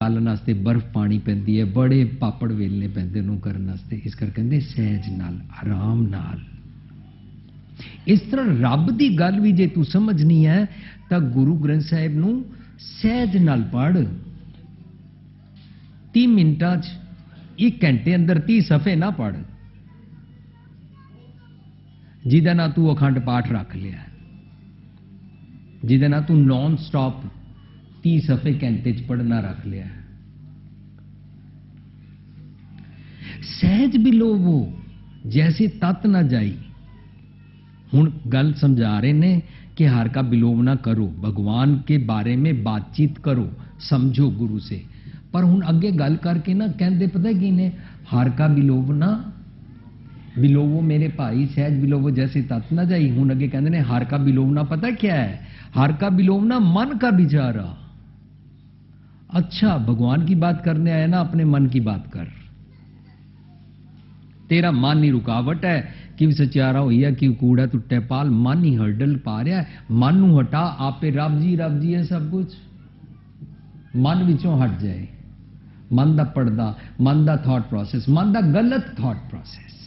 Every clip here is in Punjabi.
ਪਾਲਣ ਵਾਸਤੇ ਬਰਫ਼ ਪਾਣੀ ਪੈਂਦੀ ਹੈ, ਬੜੇ ਪਾਪੜ ਵੇਲਣੇ ਪੈਂਦੇ ਨੂੰ ਕਰਨ ਵਾਸਤੇ। ਇਸ ਕਰਕੇ ਕਹਿੰਦੇ ਸਹਿਜ ਨਾਲ, ਆਰਾਮ ਨਾਲ। ਇਸ ਤਰ੍ਹਾਂ ਰੱਬ ਦੀ ਗੱਲ ਵੀ ਜੇ ਤੂੰ ਸਮਝਣੀ ਹੈ, ਤਾਂ ਗੁਰੂ ਗ੍ਰੰਥ ਸਾਹਿਬ ਨੂੰ ਸਹਿਜ ਨਾਲ ਪੜ੍ਹ। 30 ਮਿੰਟਾਂ 'ਚ, ਇੱਕ ਘੰਟੇ ਅੰਦਰ 30 ਸਫੇ ਨਾ ਪੜ੍ਹ। ਜਿਹਦਾ ਨਾਲ ਤੂੰ ਅਖੰਡ ਪਾਠ ਰੱਖ ਲਿਆ। ਜਿਹਦੇ ਨਾਲ ਤੂੰ ਨਾਨ ਸਟਾਪ 30 ਸਫੇ ਘੰਟੇ 'ਚ ਪੜਨਾ ਰੱਖ ਲਿਆ ਸਹਿਜ ਬਿਲੋਵੋ ਜੈਸੇ ਤਤ ਨਾ ਜਾਈ ਹੁਣ ਗੱਲ ਸਮਝਾ ਰਹੇ ਨੇ कि हार का बिलोव ना करो भगवान के बारे में बातचीत करो समझो गुरु से ਪਰ ਹੁਣ ਅੱਗੇ ਗੱਲ ਕਰਕੇ ਨਾ ਕਹਿੰਦੇ ਪਤਾ ਕੀ ਨੇ ਹਾਰ ਕਾ ਬਿਲੋਵ ਨਾ ਬਿਲੋਵੋ ਮੇਰੇ ਭਾਈ ਸਹਿਜ ਬਿਲੋਵੋ ਜੈਸੇ ਤਤ ਨਾ ਜਾਈ ਹੁਣ ਅੱਗੇ ਕਹਿੰਦੇ ਨੇ ਹਾਰ ਕਾ ਬਿਲੋਵ ਨਾ ਪਤਾ ਕੀ ਹੈ हार का बिलोव ना मन का विचारा अच्छा भगवान की बात करने आया ना अपने मन की बात कर ਤੇਰਾ ਮਨ ਹੀ ਰੁਕਾਵਟ ਹੈ ਕਿ ਸਚਿਆਰਾ ਹੋਈਆ ਕਿ ਕੂੜਾ ਟੁੱਟੇ ਪਾਲ ਮਨ ਹੀ ਹਰਡਲ ਪਾ ਰਿਹਾ ਹੈ। ਮਨ ਨੂੰ ਹਟਾ ਆਪੇ ਰੱਬ ਜੀ ਰੱਬ ਜੀ ਹੈ ਸਭ ਕੁਝ ਮਨ ਵਿੱਚੋਂ ਹਟ ਜਾਏ ਮਨ ਦਾ ਪਰਦਾ ਮਨ ਦਾ ਥਾਟ ਪ੍ਰੋਸੈਸ ਮਨ ਦਾ ਗਲਤ ਥਾਟ ਪ੍ਰੋਸੈਸ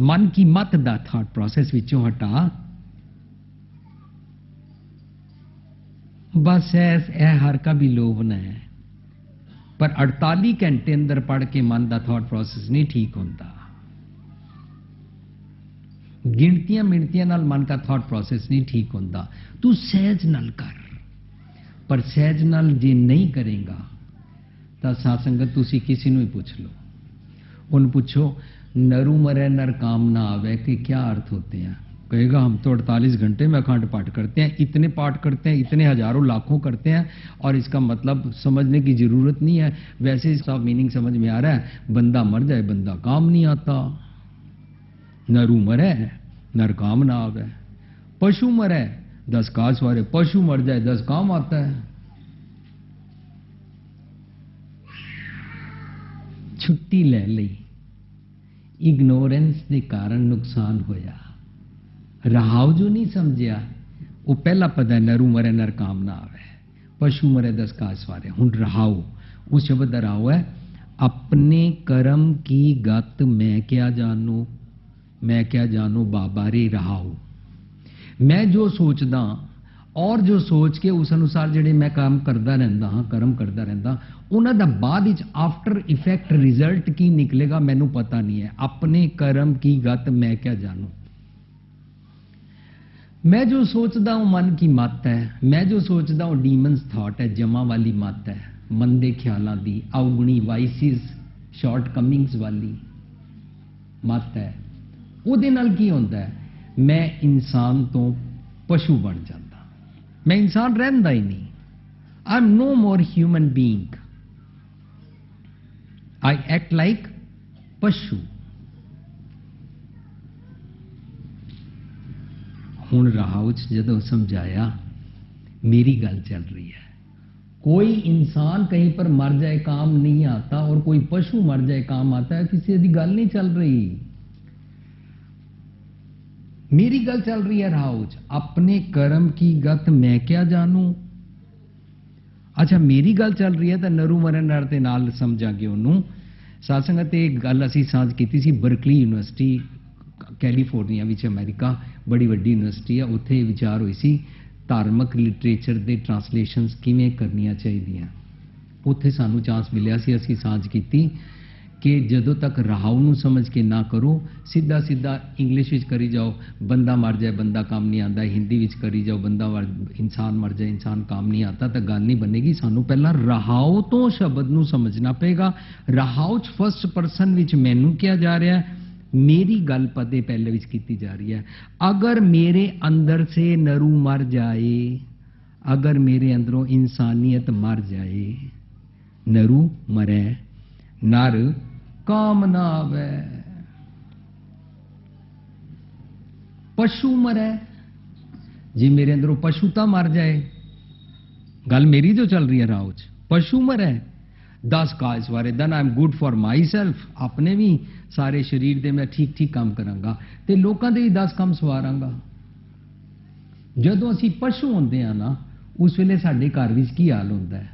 ਮਨ ਕੀ ਮਤ ਦਾ ਥਾਟ ਪ੍ਰੋਸੈਸ ਵਿੱਚੋਂ ਹਟਾ ਬਸ ਐਸ ਇਹ ਹਰ ਕਾ ਵੀ ਲੋਭਨਾ ਹੈ ਪਰ 48 ਘੰਟੇ ਅੰਦਰ ਪੜ ਕੇ ਮਨ ਦਾ ਥਾਟ ਪ੍ਰੋਸੈਸ ਨਹੀਂ ਠੀਕ ਹੁੰਦਾ ਗਿਣਤੀਆਂ ਮਿਣਤੀਆਂ ਨਾਲ ਮਨ ਦਾ ਥਾਟ ਪ੍ਰੋਸੈਸ ਨਹੀਂ ਠੀਕ ਹੁੰਦਾ ਤੂੰ ਸਹਿਜ ਨਾਲ ਕਰ ਪਰ ਸਹਿਜ ਨਾਲ ਜੇ ਨਹੀਂ ਕਰੇਗਾ ਤਾਂ ਸਾਧ ਸੰਗਤ ਤੁਸੀਂ ਕਿਸੇ ਨੂੰ ਹੀ ਪੁੱਛ ਲਓ ਉਹਨੂੰ ਪੁੱਛੋ नरु मरे नर काम ना आवे के क्या अर्थ होते हैं कहेगा, हम तो 48 घंटे में अखंड पाठ करते हैं, इतने पाठ करते हैं, इतने हज़ारों लाखों करते हैं, और इसका मतलब समझने की ज़रूरत नहीं है। वैसे इसका मीनिंग समझ में आ रहा है, बंदा मर जाए, बंदा काम नहीं आता। नरू मरे, नर काम ना आवे। पशु मरे, दस कास वाले पशु मर जाए, दस काम आता है। छुट्टी ले ली। इग्नोरेंस के कारण नुकसान होया। ਰਹਾਉ ਜੋ ਨਹੀਂ ਸਮਝਿਆ ਉਹ ਪਹਿਲਾ ਪਤਾ ਨਰੂ ਮਰੇ ਨਰ ਕਾਮ ਨਾ ਆਵੇ ਪਸ਼ੂ ਮਰੇ ਦਸ ਕਾਸ ਵਾਰੇ ਹੁਣ ਰਹਾਉ ਉਹ ਸ਼ਬਦ ਦਾ ਰਹਾਉ ਹੈ ਆਪਣੇ ਕਰਮ ਕੀ ਗਤ ਮੈਂ ਕਿਆ ਜਾਣੂ ਮੈਂ ਕਿਆ ਜਾਣੂ ਬਾਬਾਰੇ ਰਹਾਉ ਮੈਂ ਜੋ ਸੋਚਦਾ ਔਰ ਜੋ ਸੋਚ ਕੇ ਉਸ ਅਨੁਸਾਰ ਜਿਹੜੇ ਮੈਂ ਕੰਮ ਕਰਦਾ ਰਹਿੰਦਾ ਹਾਂ ਕਰਮ ਕਰਦਾ ਰਹਿੰਦਾ ਉਹਨਾਂ ਦਾ ਬਾਅਦ ਵਿੱਚ ਆਫਟਰ ਇਫੈਕਟ ਰਿਜ਼ਲਟ ਕੀ ਨਿਕਲੇਗਾ ਮੈਨੂੰ ਪਤਾ ਨਹੀਂ ਹੈ ਆਪਣੇ ਕਰਮ ਕੀ ਗਤ ਮੈਂ ਕਿਆ ਜਾਣੂ मैं जो सोचता हूं मन की मत है मैं जो सोचता हूं डीमंस थॉट है जमा वाली मत है मंदे ख्यालों की अवगुणी वाइसिस शॉर्ट कमिंग्स वाली मत है ਉਹਦੇ ਨਾਲ ਕੀ ਹੁੰਦਾ ਹੈ ਮੈਂ ਇਨਸਾਨ ਤੋਂ ਪਸ਼ੂ ਬਣ ਜਾਂਦਾ ਮੈਂ ਇਨਸਾਨ ਰਹਿੰਦਾ ਹੀ ਨਹੀਂ I am no more human being I act like ਪਸ਼ੂ ਹੁਣ ਰਾਹੂ ਚ ਜਦੋਂ ਸਮਝਾਇਆ मेरी गल चल रही है कोई इंसान कहीं पर मर जाए काम नहीं आता और कोई पशु मर जाए काम आता है किसी की गल नहीं चल रही मेरी गल चल रही है राहुज अपने कर्म की गत मैं क्या जानू ਅੱਛਾ ਮੇਰੀ ਗੱਲ ਚੱਲ ਰਹੀ ਹੈ ਤਾਂ ਨਰੂ ਮਰਨ ਨਰ ਦੇ ਨਾਲ ਸਮਝਾਂਗੇ ਉਹਨੂੰ ਸਾਧ ਸੰਗਤ ਇਹ ਗੱਲ ਅਸੀਂ ਸਾਂਝ ਕੀਤੀ ਸੀ ਬਰਕਲੀ ਯੂਨੀਵਰਸਿਟੀ ਕੈਲੀਫੋਰਨੀਆ ਵਿੱਚ ਅਮਰੀਕਾ ਬੜੀ ਵੱਡੀ ਯੂਨੀਵਰਸਿਟੀ ਆ, ਉੱਥੇ ਵਿਚਾਰ ਹੋਈ ਸੀ, ਧਾਰਮਿਕ ਲਿਟਰੇਚਰ ਦੇ ਟਰਾਂਸਲੇਸ਼ਨਸ ਕਿਵੇਂ ਕਰਨੀਆਂ ਚਾਹੀਦੀਆਂ। ਉੱਥੇ ਸਾਨੂੰ ਚਾਂਸ ਮਿਲਿਆ ਸੀ, ਅਸੀਂ ਸਾਂਝ ਕੀਤੀ ਕਿ ਜਦੋਂ ਤੱਕ ਰਹਾਉ ਨੂੰ ਸਮਝ ਕੇ ਨਾ ਕਰੋ ਸਿੱਧਾ ਸਿੱਧਾ ਇੰਗਲਿਸ਼ ਵਿੱਚ ਕਰੀ ਜਾਓ, ਬੰਦਾ ਮਰ ਜਾਏ, ਬੰਦਾ ਕੰਮ ਨਹੀਂ ਆਂਦਾ ਹਿੰਦੀ ਵਿੱਚ ਕਰੀ ਜਾਓ, ਬੰਦਾ ਮਰ, ਇਨਸਾਨ ਮਰ ਜਾਏ, ਇਨਸਾਨ ਕੰਮ ਨਹੀਂ ਆਤਾ ਤਾਂ ਗੱਲ ਨਹੀਂ ਬਣੇਗੀ। ਸਾਨੂੰ ਪਹਿਲਾਂ ਰਹਾਉ ਤੋਂ ਸ਼ਬਦ ਨੂੰ ਸਮਝਣਾ ਪਏਗਾ। ਰਹਾਉ ਚ ਫਸਟ ਪਰਸਨ ਵਿੱਚ ਮੈਨੂੰ ਕਿਹਾ ਜਾ ਰਿਹਾ ਹੈ मेरी गल पते पहले विच की जा रही है अगर मेरे अंदर से नरू मर जाए अगर मेरे अंदरों इंसानियत मर जाए नरू मरे नर काम ना आवे पशु मरे ਜੇ ਮੇਰੇ ਅੰਦਰੋਂ ਪਸ਼ੂਤਾ ਮਰ ਜਾਏ ਗੱਲ ਮੇਰੀ ਜੋ ਚੱਲ ਰਹੀ ਹੈ ਰਾਹ ਵਿੱਚ ਪਸ਼ੂ ਮਰੇ 10 ਕਾਜ਼ ਵਾਰੇ than I'm good for myself ਆਪਣੇ ਵੀ ਸਾਰੇ ਸਰੀਰ ਦੇ ਮੈਂ ਠੀਕ ਠੀਕ ਕੰਮ ਕਰਾਂਗਾ। ਤੇ ਲੋਕਾਂ ਦੇ ਵੀ ਦਸ ਕੰਮ ਸਵਾਰਾਂਗਾ। ਜਦੋਂ ਅਸੀਂ ਪਸ਼ੂ ਹੁੰਦੇ ਆ ਨਾ, ਉਸ ਵੇਲੇ ਸਾਡੇ ਘਰ ਵਿੱਚ ਕੀ ਹਾਲ ਹੁੰਦਾ ਹੈ?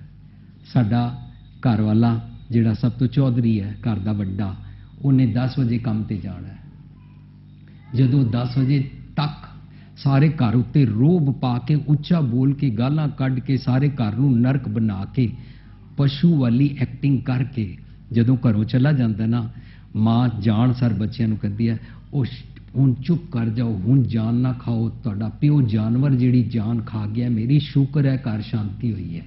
ਸਾਡਾ ਘਰ ਵਾਲਾ ਜਿਹੜਾ ਸਭ ਤੋਂ ਚੌਧਰੀ ਹੈ, ਘਰ ਦਾ ਵੱਡਾ, ਉਹਨੇ 10 ਵਜੇ ਕੰਮ ਤੇ ਜਾਣਾ ਹੈ। ਜਦੋਂ 10 ਵਜੇ ਤੱਕ ਸਾਰੇ ਘਰ ਉੱਤੇ ਰੋਬ ਪਾ ਕੇ, ਉੱਚਾ ਬੋਲ ਕੇ, ਗਾਲਾਂ ਕੱਢ ਕੇ, ਸਾਰੇ ਘਰ ਨੂੰ ਨਰਕ ਬਣਾ ਕੇ ਪਸ਼ੂ ਵਾਲੀ ਐਕਟਿੰਗ ਕਰਕੇ ਜਦੋਂ ਘਰੋਂ ਚਲਾ ਜਾਂਦਾ ਨਾ, ਮਾਂ ਜਾਣ ਸਰ ਬੱਚਿਆਂ ਨੂੰ ਕਹਿੰਦੀ ਹੈ ਉਹ ਹੁਣ ਚੁੱਪ ਕਰ ਜਾਓ, ਹੁਣ ਜਾਨ ਨਾ ਖਾਓ, ਤੁਹਾਡਾ ਪਿਓ ਜਾਨਵਰ ਜਿਹੜੀ ਜਾਨ ਖਾ ਗਿਆ, ਮੇਰੀ ਸ਼ੁਕਰ ਹੈ, ਘਰ ਸ਼ਾਂਤੀ ਹੋਈ ਹੈ।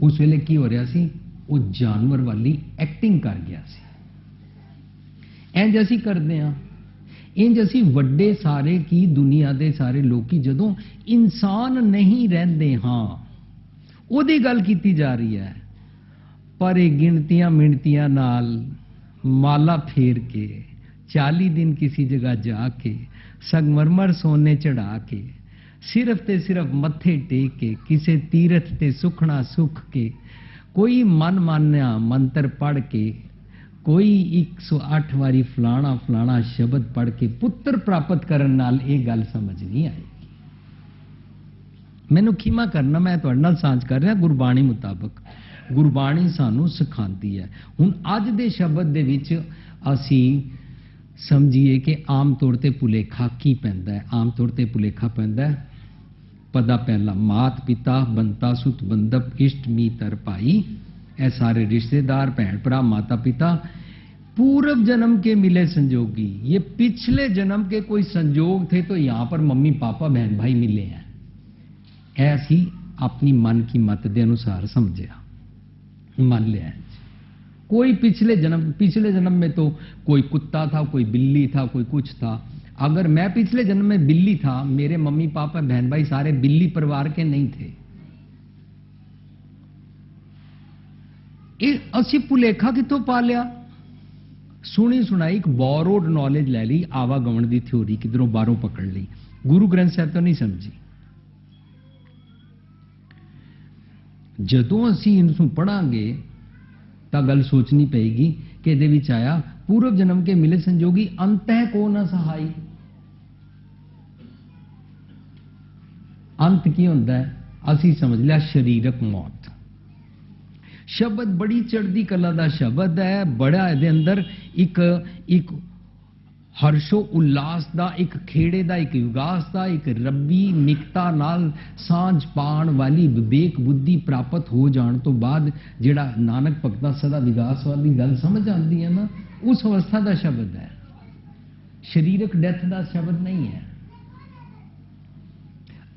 ਉਸ ਵੇਲੇ ਕੀ ਹੋ ਰਿਹਾ ਸੀ? ਉਹ ਜਾਨਵਰ ਵਾਲੀ ਐਕਟਿੰਗ ਕਰ ਗਿਆ ਸੀ। ਇੰਜ ਅਸੀਂ ਕਰਦੇ ਹਾਂ। ਇੰਜ ਅਸੀਂ ਵੱਡੇ ਸਾਰੇ ਕੀ ਦੁਨੀਆ ਦੇ ਸਾਰੇ ਲੋਕੀ ਜਦੋਂ ਇਨਸਾਨ ਨਹੀਂ ਰਹਿੰਦੇ, ਹਾਂ ਉਹਦੀ ਗੱਲ ਕੀਤੀ ਜਾ ਰਹੀ ਹੈ। ਪਰ ਇਹ ਗਿਣਤੀਆਂ ਮਿਣਤੀਆਂ ਨਾਲ ਮਾਲਾ ਫੇਰ ਕੇ 40 ਦਿਨ ਕਿਸੇ ਜਗ੍ਹਾ ਜਾ ਕੇ, ਸੰਗਮਰਮਰ ਸੋਨੇ ਚੜਾ ਕੇ, ਸਿਰਫ ਤੇ ਸਿਰਫ ਮੱਥੇ ਟੇਕ ਕੇ, ਕਿਸੇ ਤੀਰਥ ਤੇ ਸੁਖਣਾ ਸੁਖ ਕੇ, ਕੋਈ ਮਨ ਮਾਨਿਆ ਮੰਤਰ ਪੜ ਕੇ, ਕੋਈ 108 ਵਾਰੀ ਫਲਾਣਾ ਫਲਾਣਾ ਸ਼ਬਦ ਪੜ ਕੇ ਪੁੱਤਰ ਪ੍ਰਾਪਤ ਕਰਨ ਨਾਲ ਇਹ ਗੱਲ ਸਮਝ ਨਹੀਂ ਆਈ। ਮੈਨੂੰ ਖਿਮਾ ਕਰਨਾ ਮੈਂ ਤੁਹਾਡੇ ਨਾਲ ਸਾਂਝ ਕਰ ਰਿਹਾ ਗੁਰਬਾਣੀ ਮੁਤਾਬਕ ਗੁਰਬਾਣੀ ਸਾਨੂੰ ਸਿਖਾਉਂਦੀ ਹੈ ਹੁਣ ਅੱਜ ਦੇ ਸ਼ਬਦ ਦੇ ਵਿੱਚ ਅਸੀਂ ਸਮਝੀਏ ਕਿ ਆਮ ਤੌਰ ਤੇ ਭੁਲੇਖਾ ਕੀ ਪੈਂਦਾ ਹੈ ਆਮ ਤੌਰ ਤੇ ਭੁਲੇਖਾ ਪੈਂਦਾ ਹੈ ਪਦਾ ਪਹਿਲਾ ਮਾਤ ਪਿਤਾ ਬੰਤਾ ਸੁਤ ਬੰਦਪ ਇਸ਼ਟ ਮੀਤਰ ਭਾਈ ਇਹ ਸਾਰੇ ਰਿਸ਼ਤੇਦਾਰ ਭੈਣ ਭਰਾ ਮਾਤਾ ਪਿਤਾ पूर्व जन्म के मिले संजोगी ये पिछले जन्म के कोई संजोग थे तो यहाँ पर मम्मी पापा बहन भाई मिले हैं ऐसी अपनी मन की मत के अनुसार समझा मान लिया है कोई पिछले जन्म पिछले जन्म में तो कोई कुत्ता था कोई बिल्ली था कोई कुछ था अगर मैं पिछले जन्म में बिल्ली था मेरे मम्मी पापा बहन भाई सारे बिल्ली परिवार के नहीं थे ਇਹ ਅਸੀਂ ਭੁਲੇਖਾ ਕਿੱਥੋਂ ਪਾ ਲਿਆ ਸੁਣੀ ਸੁਣਾਈ ਇੱਕ ਬੋਰੋਡ ਨੌਲੇਜ ਲੈ ਲਈ ਆਵਾਗਮਨ ਦੀ ਥਿਉਰੀ ਕਿਧਰੋਂ ਬਾਹਰੋਂ ਪਕੜ ਲਈ ਗੁਰੂ ਗ੍ਰੰਥ ਸਾਹਿਬ ਤੋਂ ਨਹੀਂ ਸਮਝੀ ਜਦੋਂ ਅਸੀਂ ਇਸ ਨੂੰ ਪੜਾਂਗੇ ਤਾਂ ਗੱਲ ਸੋਚਣੀ ਪਏਗੀ ਕਿ ਇਹਦੇ ਵਿੱਚ ਆਇਆ, ਪੂਰਵ ਜਨਮ ਕੇ ਮਿਲੇ ਸੰਜੋਗੀ ਅੰਤਹਿ ਕੋ ਨਾ ਸਹਾਈ? ਅੰਤ ਕੀ ਹੁੰਦਾ ਹੈ? ਅਸੀਂ ਸਮਝ ਲਿਆ ਸਰੀਰਕ ਮੌਤ। ਸ਼ਬਦ ਬੜੀ ਚੜ੍ਹਦੀ ਕਲਾ ਦਾ ਸ਼ਬਦ ਹੈ। ਬੜਾ ਇਹਦੇ ਅੰਦਰ ਇੱਕ ਇੱਕ ਹਰਸ਼ੋ ਉਲਾਸ ਦਾ ਇੱਕ ਖੇੜੇ ਦਾ, ਇੱਕ ਵਿਗਾਸ ਦਾ, ਇੱਕ ਰੱਬੀ ਨਿਕਤਾ ਨਾਲ ਸਾਂਝ ਪਾਣ ਵਾਲੀ ਵਿਵੇਕ ਬੁੱਧੀ ਪ੍ਰਾਪਤ ਹੋ ਜਾਣ ਤੋਂ ਬਾਅਦ ਜਿਹੜਾ ਨਾਨਕ ਭਗਤਾਂ ਸਦਾ ਵਿਗਾਸ ਵਾਲੀ ਗੱਲ ਸਮਝ ਆਉਂਦੀ ਹੈ ਨਾ, ਉਸ ਅਵਸਥਾ ਦਾ ਸ਼ਬਦ ਹੈ। ਸਰੀਰਕ ਡੈਥ ਦਾ ਸ਼ਬਦ ਨਹੀਂ ਹੈ।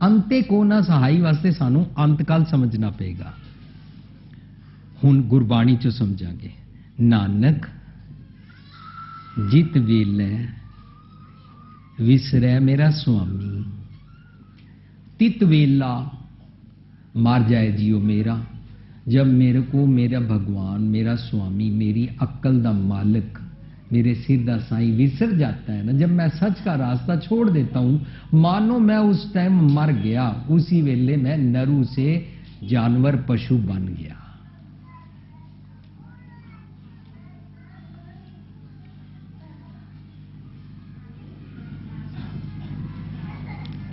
ਅੰਤੇ ਕੋ ਨਾ ਸਹਾਈ ਵਾਸਤੇ ਸਾਨੂੰ ਅੰਤਕਾਲ ਸਮਝਣਾ ਪਏਗਾ। ਹੁਣ ਗੁਰਬਾਣੀ ਚ ਸਮਝਾਂਗੇ। ਨਾਨਕ जित वेल विसर मेरा स्वामी। तित वेला मार जाए जियो मेरा। जब मेरे को मेरा भगवान, मेरा स्वामी, मेरी अक्ल का मालिक, मेरे सिर का साई विसर जाता है ना, जब मैं सच का रास्ता छोड़ देता हूँ, मानो मैं उस टाइम मर गया, उसी वेले मैं नरू से जानवर पशु बन गया।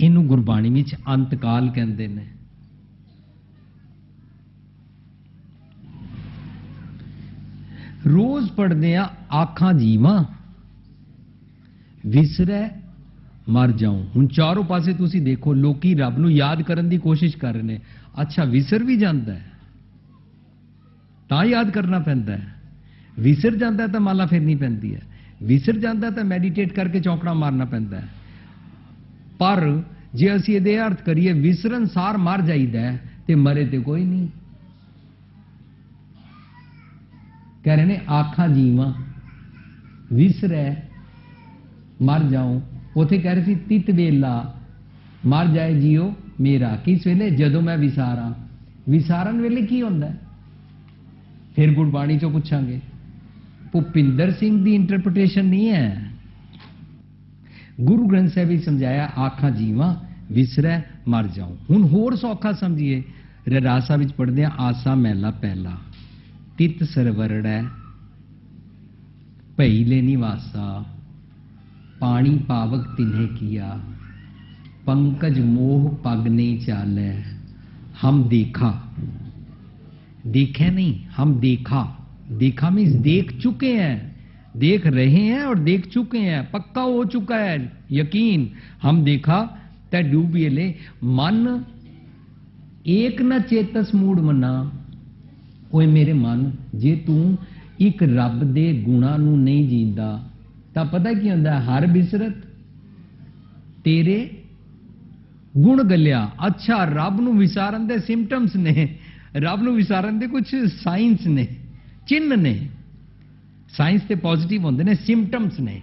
ਇਹਨੂੰ ਗੁਰਬਾਣੀ ਵਿੱਚ ਅੰਤਕਾਲ ਕਹਿੰਦੇ ਨੇ। ਰੋਜ਼ ਪੜਦੇ ਆ ਆਖਾਂ ਜੀਵਾਂ, ਵਿਸਰੈ, ਮਰ ਜਾਉ। ਹੁਣ ਚਾਰੋਂ ਪਾਸੇ ਤੁਸੀਂ ਦੇਖੋ, ਲੋਕੀ ਰੱਬ ਨੂੰ ਯਾਦ ਕਰਨ ਦੀ ਕੋਸ਼ਿਸ਼ ਕਰ ਰਹੇ ਨੇ। ਅੱਛਾ, ਵਿਸਰ ਵੀ ਜਾਂਦਾ ਹੈ। ਤਾਂ ਯਾਦ ਕਰਨਾ ਪੈਂਦਾ ਹੈ। ਵਿਸਰ ਜਾਂਦਾ ਤਾਂ ਮਾਲਾ ਫੇਰਨੀ ਪੈਂਦੀ ਹੈ। ਵਿਸਰ ਜਾਂਦਾ ਤਾਂ ਮੈਡੀਟੇਟ ਕਰਕੇ ਚੌਂਕੜਾ ਮਾਰਨਾ ਪੈਂਦਾ ਹੈ। ਪਰ ਜੇ ਅਸੀਂ ਇਹਦੇ ਅਰਥ ਕਰੀਏ, ਵਿਸਰਨ ਸਾਰ ਮਰ ਜਾਈਦਾ ਤੇ ਮਰੇ ਤੇ ਕੋਈ ਨਹੀਂ। ਕਹਿ ਰਹੇ ਨੇ, ਆਖਾਂ ਜੀਵਾਂ, ਵਿਸਰੈ, ਮਰ ਜਾਉ। ਉਥੇ ਕਹਿ ਰਹੇ ਸੀ, ਤਿਤ ਵੇਲਾ, ਮਰ ਜਾਏ ਜੀਓ ਮੇਰਾ। ਕਿਸ ਵੇਲੇ? ਜਦੋਂ ਮੈਂ ਵਿਸਾਰਾਂ। ਵਿਸਾਰਨ ਵੇਲੇ ਕੀ ਹੁੰਦਾ ਫਿਰ ਗੁਰਬਾਣੀ ਚੋਂ ਪੁੱਛਾਂਗੇ। ਭੁਪਿੰਦਰ ਸਿੰਘ ਦੀ ਇੰਟਰਪ੍ਰੀਟੇਸ਼ਨ ਨਹੀਂ ਹੈ। ਗੁਰੂ ਗ੍ਰੰਥ ਸਾਹਿਬ ਵਿੱਚ ਸਮਝਾਇਆ ਆਖਾਂ ਜੀਵਾਂ ਵਿਸਰੈ ਮਰ ਜਾਉ ਹੁਣ ਹੋਰ ਸੌਖਾ ਸਮਝੀਏ ਰਰਾਸਾ ਵਿੱਚ ਪੜਦੇ ਆ ਆਸਾ ਮਹਿਲਾ ਪਹਿਲਾ ਤਿਤ ਸਰਵਰੜੈ ਭਈਲੇ ਨਿਵਾਸਾ ਪਾਣੀ ਪਾਵਕ ਤਿਨਹਿ ਕੀਆ ਪੰਕਜ ਮੋਹ ਪਗ ਨਹੀਂ ਚਾਲੈ ਹਮ ਦੇਖਾ देखे नहीं हम देखा देखा मीन्स देख चुके हैं देख रहे हैं और देख चुके हैं पक्का हो चुका है यकीन हम देखा तै डूबियले मन एक न चेतस मूड मना ਓਏ ਮੇਰੇ ਮਨ ਜੇ ਤੂੰ ਇੱਕ ਰੱਬ ਦੇ ਗੁਣਾਂ ਨੂੰ ਨਹੀਂ ਜੀਂਦਾ ਤਾਂ ਪਤਾ ਕੀ ਹੁੰਦਾ ਹੈ? ਹਰ ਬਿਸਰਤ ਤੇਰੇ ਗੁਣ ਗੱਲਿਆ ਅੱਛਾ ਰੱਬ ਨੂੰ ਵਿਸਾਰਨ ਦੇ ਸਿੰਪਟਮਸ ਨੇ ਰੱਬ ਨੂੰ ਵਿਸਾਰਨ ਦੇ ਕੁਝ ਸਾਇੰਸ ਨੇ ਚਿੰਨ ਨੇ ਸਾਇੰਸ ਤੇ ਪੋਜ਼ਿਟਿਵ ਹੁੰਦੇ ਨੇ ਸਿੰਪਟਮਸ ਨੇ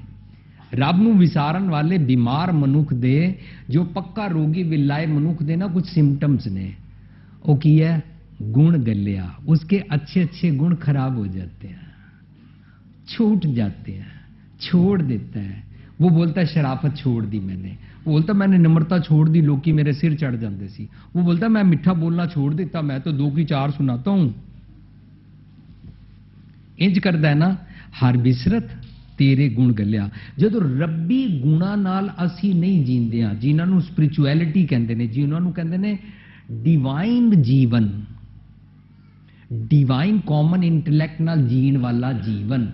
ਰੱਬ ਨੂੰ ਵਿਸਾਰਨ ਵਾਲੇ ਬਿਮਾਰ ਮਨੁੱਖ ਦੇ ਜੋ ਪੱਕਾ ਰੋਗੀ ਵਿਲਾਏ ਮਨੁੱਖ ਦੇ ਨਾ ਕੁਝ ਸਿੰਪਟਮਸ ਨੇ ਉਹ ਕੀ ਹੈ गुण गलिया उसके अच्छे अच्छे गुण खराब हो जाते हैं छूट जाते हैं छोड़ देता है वो बोलता है शराफत छोड़ दी मैंने वो बोलता मैंने नम्रता छोड़ दी लोग की मेरे सिर चढ़ जाते सी वो बोलता मैं मिठा बोलना छोड़ देता मैं तो दो की चार सुनाता हूं ਇੰਜ ਕਰਦਾ ਹੈ ਨਾ ਹਰ ਬਿਸਰਤ ਤੇਰੇ ਗੁਣ ਗੱਲਿਆ। ਜਦੋਂ ਰੱਬੀ ਗੁਣਾ ਨਾਲ ਅਸੀਂ ਨਹੀਂ ਜੀਂਦੇ ਆ ਜਿਨ੍ਹਾਂ ਨੂੰ ਸਪਿਰਚੁਅਲਿਟੀ ਕਹਿੰਦੇ ਨੇ ਜਿਨ੍ਹਾਂ ਨੂੰ ਕਹਿੰਦੇ ਨੇ ਡਿਵਾਈਨ ਜੀਵਨ। ਡਿਵਾਈਨ ਕਾਮਨ ਇੰਟੈਲੈਕਟ ਨਾਲ ਜੀਣ ਵਾਲਾ ਜੀਵਨ।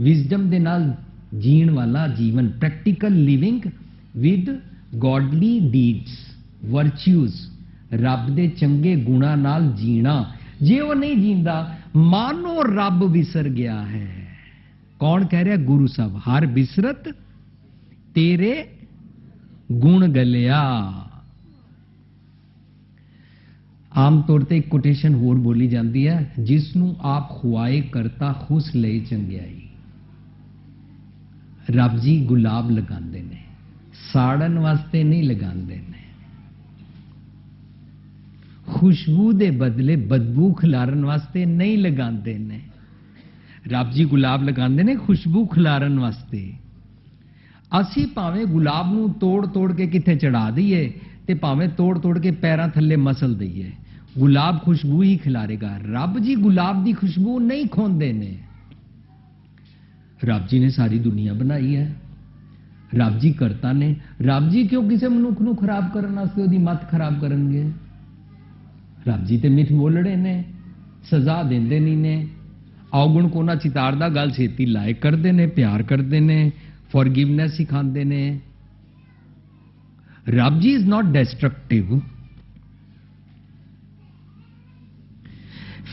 ਵਿਜ਼ਡਮ ਦੇ ਨਾਲ ਜੀਣ ਵਾਲਾ ਜੀਵਨ। Practical living with godly deeds virtues ਰੱਬ ਦੇ ਚੰਗੇ ਗੁਣਾ ਨਾਲ ਜੀਣਾ। ਜੇ ਉਹ ਨਹੀਂ ਜੀਂਦਾ, ਮਾਨੋ ਰੱਬ ਵਿਸਰ ਗਿਆ ਹੈ। ਕੌਣ ਕਹਿ ਰਿਹਾ? ਗੁਰੂ ਸਾਹਿਬ। ਹਰ ਬਿਸਰਤ ਤੇਰੇ ਗੁਣ ਗਲਿਆ। ਆਮ ਤੌਰ ਤੇ ਇੱਕ ਕੋਟੇਸ਼ਨ ਹੋਰ ਬੋਲੀ ਜਾਂਦੀ ਹੈ ਜਿਸ ਨੂੰ ਆਪ ਖੁਆਏ ਕਰਤਾ ਖੁਸ ਲਈ ਚੰਗਿਆਈ। ਰੱਬ ਜੀ ਗੁਲਾਬ ਲਗਾਉਂਦੇ ਨੇ, ਸਾੜਨ ਵਾਸਤੇ ਨਹੀਂ ਲਗਾਉਂਦੇ ਨੇ। ਖੁਸ਼ਬੂ ਦੇ ਬਦਲੇ ਬਦਬੂ ਖਿਲਾਰਨ ਵਾਸਤੇ ਨਹੀਂ ਲਗਾਉਂਦੇ ਨੇ। ਰੱਬ ਜੀ ਗੁਲਾਬ ਲਗਾਉਂਦੇ ਨੇ ਖੁਸ਼ਬੂ ਖਿਲਾਰਨ ਵਾਸਤੇ। ਅਸੀਂ ਭਾਵੇਂ ਗੁਲਾਬ ਨੂੰ ਤੋੜ ਤੋੜ ਕੇ ਕਿੱਥੇ ਚੜਾ ਦਈਏ ਤੇ ਭਾਵੇਂ ਤੋੜ ਤੋੜ ਕੇ ਪੈਰਾਂ ਥੱਲੇ ਮਸਲ ਦਈਏ, ਗੁਲਾਬ ਖੁਸ਼ਬੂ ਹੀ ਖਿਲਾਰੇਗਾ। ਰੱਬ ਜੀ ਗੁਲਾਬ ਦੀ ਖੁਸ਼ਬੂ ਨਹੀਂ ਖੋਂਦੇ ਨੇ। ਰੱਬ ਜੀ ਨੇ ਸਾਰੀ ਦੁਨੀਆ ਬਣਾਈ ਹੈ। ਰੱਬ ਜੀ ਕਰਤਾ ਨੇ। ਰੱਬ ਜੀ ਕਿਉਂ ਕਿਸੇ ਮਨੁੱਖ ਨੂੰ ਖਰਾਬ ਕਰਨ ਵਾਸਤੇ ਉਹਦੀ ਮੱਤ ਖਰਾਬ ਕਰਨਗੇ? ਰੱਬ ਜੀ ਤੇ ਮਿੱਠ ਬੋਲੜੇ ਨੇ, ਸਜ਼ਾ ਦਿੰਦੇ ਨਹੀਂ ਨੇ। ਔਗੁਣ ਕੋਨਾ ਚਿਤਾਰਦਾ ਗੱਲ ਛੇਤੀ ਲਾਇਕ ਕਰਦੇ ਨੇ, ਪਿਆਰ ਕਰਦੇ ਨੇ ਫੋਰਗਿਵਨੈਸ ਸਿਖਾਉਂਦੇ ਨੇ। ਰੱਬ ਜੀ ਇਜ਼ ਨਾਟ ਡਿਸਟਰਕਟਿਵ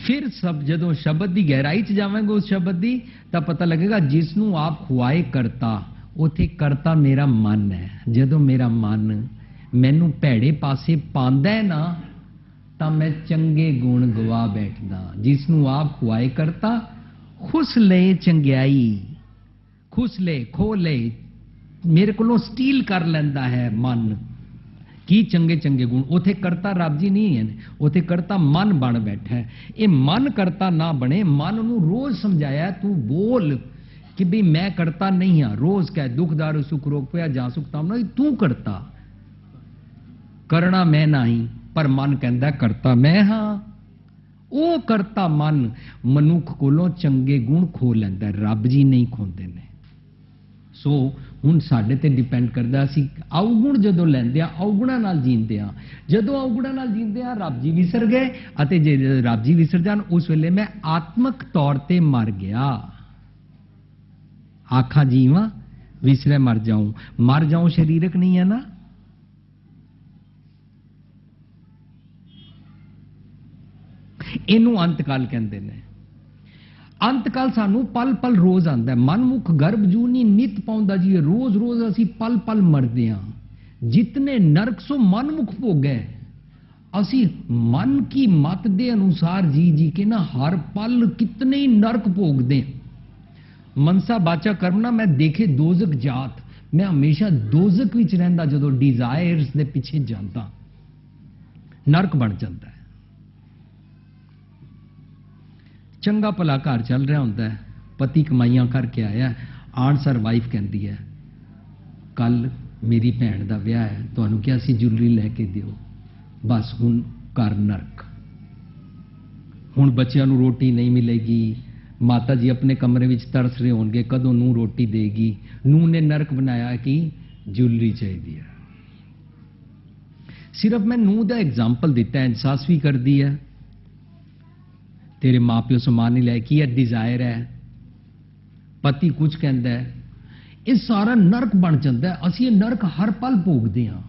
ਫਿਰ ਸਭ ਜਦੋਂ ਸ਼ਬਦ ਦੀ ਗਹਿਰਾਈ ਚ ਜਾਵਾਂਗੇ ਉਸ ਸ਼ਬਦ ਦੀ, ਤਾਂ ਪਤਾ ਲੱਗੇਗਾ ਜਿਸ ਨੂੰ ਆਪ ਖੁਆਏ ਕਰਤਾ, ਉਥੇ ਕਰਤਾ ਮੇਰਾ ਮਨ ਹੈ। ਜਦੋਂ ਮੇਰਾ ਮਨ ਮੈਨੂੰ ਭੈੜੇ ਪਾਸੇ ਪਾਉਂਦਾ ਹੈ ਨਾ ਤਾਂ ਮੈਂ ਚੰਗੇ ਗੁਣ ਗਵਾ ਬੈਠਦਾ ਜਿਸ ਨੂੰ ਆਪ ਖੁਆਏ ਕਰਤਾ, ਖੁਸ਼ ਲਏ ਚੰਗਿਆਈ, ਖੁਸ਼ ਲੈ, ਖੋ ਲੈ। ਮੇਰੇ ਕੋਲੋਂ ਸਟੀਲ ਕਰ ਲੈਂਦਾ ਹੈ ਮਨ। ਕੀ ਚੰਗੇ ਚੰਗੇ ਗੁਣ? ਉਥੇ ਕਰਤਾ ਰੱਬ ਜੀ ਨਹੀਂ ਹੈ। ਉਥੇ ਕਰਤਾ ਮਨ ਬਣ ਬੈਠਾ ਇਹ ਮਨ ਕਰਤਾ ਨਾ ਬਣੇ, ਮਨ ਨੂੰ ਰੋਜ਼ ਸਮਝਾਇਆ, ਤੂੰ ਬੋਲ ਕਿ ਵੀ ਮੈਂ ਕਰਤਾ ਨਹੀਂ ਹਾਂ। ਰੋਜ਼ ਕਹਿ ਦੁਖਦਾਰ ਸੁਖ, ਰੋਗ ਪਿਆ ਜਾਂ ਸੁਖ ਤਾਮ ਨਹੀਂ, ਤੂੰ ਕਰਤਾ। ਕਰਨਾ ਮੈਂ ਨਹੀਂ। ਪਰ ਮਨ ਕਹਿੰਦਾ, ਕਰਤਾ ਮੈਂ ਹਾਂ। ਉਹ ਕਰਤਾ ਮਨ, ਮਨੁੱਖ ਕੋਲੋਂ ਚੰਗੇ ਗੁਣ ਖੋ ਲੈਂਦਾ ਰੱਬ ਜੀ ਨਹੀਂ ਖੋਂਦੇ ਨੇ। ਸੋ ਹੁਣ ਸਾਡੇ ਤੇ ਡਿਪੈਂਡ ਕਰਦਾ ਅਸੀਂ ਔਗੁਣ ਜਦੋਂ ਲੈਂਦੇ ਆ ਔਗੁਣਾਂ ਨਾਲ ਜੀਂਦੇ ਆ। ਜਦੋਂ ਔਗੁਣਾਂ ਨਾਲ ਜੀਂਦੇ ਆ, ਰੱਬ ਜੀ ਵਿਸਰ ਗਏ ਅਤੇ ਜੇ ਰੱਬ ਜੀ ਵਿਸਰ ਜਾਣ, ਉਸ ਵੇਲੇ ਮੈਂ ਆਤਮਿਕ ਤੌਰ ਤੇ ਮਰ ਗਿਆ। ਆਖਾਂ, ਜੀਵਾਂ, ਵਿਸਰੇ ਮਰ ਜਾਉਂ ਮਰ ਜਾਉਂ ਸਰੀਰਕ ਨਹੀਂ ਹੈ ਨਾ? ਇਹਨੂੰ ਅੰਤਕਾਲ ਕਹਿੰਦੇ ਨੇ। ਅੰਤਕਾਲ ਸਾਨੂੰ ਪਲ ਪਲ ਰੋਜ਼ ਆਂਦਾ ਮਨਮੁਖ ਗਰਭ ਜੂਨੀ ਨਿਤ ਪਾਉਂਦਾ ਜੀ। ਰੋਜ਼ ਰੋਜ਼ ਅਸੀਂ ਪਲ ਪਲ ਮਰਦੇ ਹਾਂ। ਜਿਤਨੇ ਨਰਕ ਸੋ ਮਨਮੁਖ ਭੋਗੈ ਅਸੀਂ ਮਨ ਕੀ ਮਤ ਦੇ ਅਨੁਸਾਰ ਜੀ ਜੀ ਕੇ ਨਾ ਹਰ ਪਲ ਕਿਤਨੇ ਹੀ ਨਰਕ ਭੋਗਦੇ ਹਾਂ। ਮਨਸਾ ਬਾਚਾ ਕਰਮਨਾ ਮੈਂ ਦੇਖੇ ਦੋਜ਼ਕ ਜਾਤ। ਮੈਂ ਹਮੇਸ਼ਾ ਦੋਜ਼ਕ ਵਿੱਚ ਰਹਿੰਦਾ ਜਦੋਂ ਡਿਜ਼ਾਇਰਸ ਦੇ ਪਿੱਛੇ ਜਾਂਦਾ। ਨਰਕ ਬਣ ਜਾਂਦਾ। ਚੰਗਾ ਭਲਾ ਘਰ ਚੱਲ ਰਿਹਾ ਹੁੰਦਾ ਹੈ, ਪਤੀ ਕਮਾਈਆਂ ਕਰਕੇ ਆਇਆ ਆਨਸਰ ਵਾਈਫ ਕਹਿੰਦੀ ਹੈ, ਕੱਲ ਮੇਰੀ ਭੈਣ ਦਾ ਵਿਆਹ ਹੈ, ਤੁਹਾਨੂੰ ਕਿਹਾ ਸੀ ਜੁਲਰੀ ਲੈ ਕੇ ਦਿਓ, ਬਸ ਹੁਣ ਘਰ ਨਰਕ। ਹੁਣ ਬੱਚਿਆਂ ਨੂੰ ਰੋਟੀ ਨਹੀਂ ਮਿਲੇਗੀ, ਮਾਤਾ ਜੀ ਆਪਣੇ ਕਮਰੇ ਵਿੱਚ ਤਰਸ ਰਹੇ ਹੋਣਗੇ, ਕਦੋਂ ਨੂੰ ਰੋਟੀ ਦੇਗੀ? ਨੂੰ ਨੇ ਨਰਕ ਬਣਾਇਆ ਕਿ ਜੁਲਰੀ ਚਾਹੀਦੀ ਹੈ। ਸਿਰਫ ਮੈਂ ਨੂੰ ਦਾ ਐਗਜ਼ਾਮਪਲ ਦਿੱਤਾ ਹੈ ਅਹਿਸਾਸ ਵੀ ਕਰਦੀ ਹੈ। ਤੇਰੇ ਮਾਪਿਓ ਸਮਾਨ ਨਹੀਂ ਲੈ ਕੀ ਹੈ ਡਿਜ਼ਾਇਰ ਹੈ? ਪਤੀ ਕੁਝ ਕਹਿੰਦਾ ਇਹ ਸਾਰਾ ਨਰਕ ਬਣ ਜਾਂਦਾ ਅਸੀਂ ਇਹ ਨਰਕ ਹਰ ਪਲ ਭੋਗਦੇ ਹਾਂ।